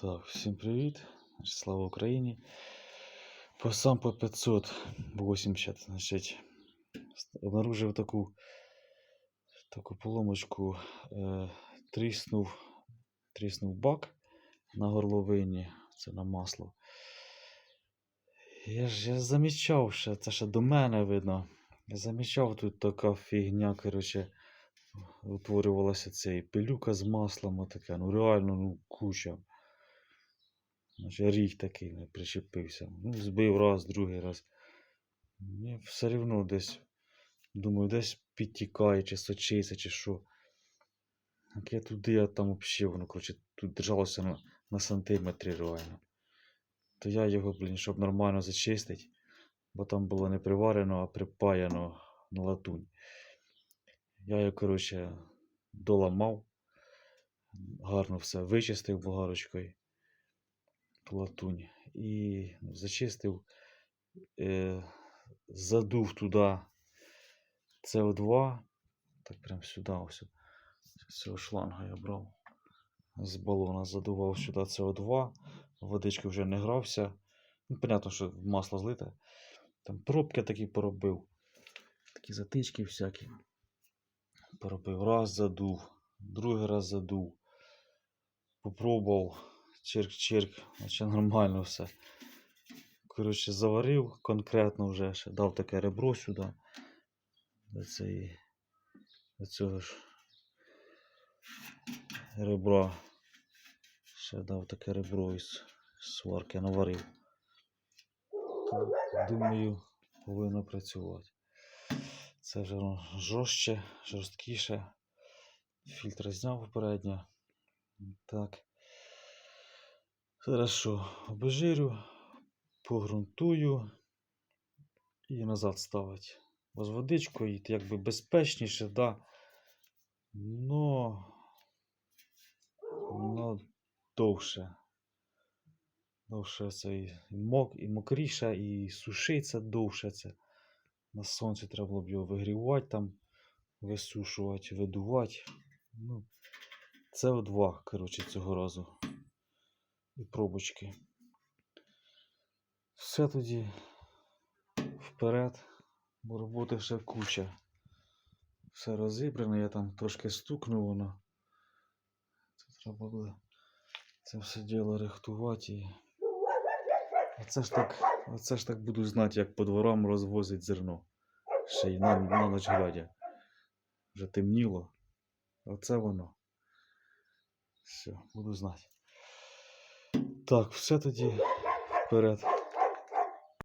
Так, всім привіт. Слава Україні. По сам по 580, значить, обнаружив таку, таку поломочку. Е, тріснув, тріснув бак на горловині, це на масло. Я ж я замічав ще, це ще до мене видно. Я замічав тут така фігня, коротше, утворювалася цей пилюка з маслом, отаке, ну реально, ну куча. Ріг такий не причепився. Ну, збив раз, другий раз. Мені все рівно десь, думаю, десь підтікає, чи сочиться, чи що. Як я туди, а там взагалі воно, коротше, тут держалося на, на сантиметрі реально. То я його, блін, щоб нормально зачистити, бо там було не приварено, а припаяно на латунь. Я його, коротше, доламав, гарно все вичистив болгарочкою латунь і зачистив, е, задув туди СО2, так прям сюди ось. Цього шланга я брав. З балона задував сюди СО2, водички вже не грався. Ну, понятно, що масло злите. Там пробки такі поробив. Такі затички всякі. Поробив. Раз задув, другий раз задув. Попробував чирк-чирк, наче нормально все. Коротше, заварив конкретно вже ще дав таке ребро сюди. До, цієї, до цього ж ребра. Ще дав таке ребро із сварки, наварив. Думаю, повинно працювати. Це вже жорстче, жорсткіше. Фільтр зняв попередньо. Так. Хорошо, обезжирю, погрунтую і назад ставить. З водичкою якби безпечніше, да. Но, но довше. Довше це і мок, і мокріше, і сушиться довше це. На сонці треба було б його вигрівати, там, висушувати, видувати. Ну, це два, коротше, цього разу і пробочки. Все тоді вперед, бо роботи ще куча. Все розібрано, я там трошки стукнув воно. Це треба буде це все діло рихтувати. І... Оце ж так, оце ж так буду знати, як по дворам розвозять зерно. Ще й на, на ніч глядя. Вже темніло. Оце воно. Все, буду знати. Так, все тоді вперед.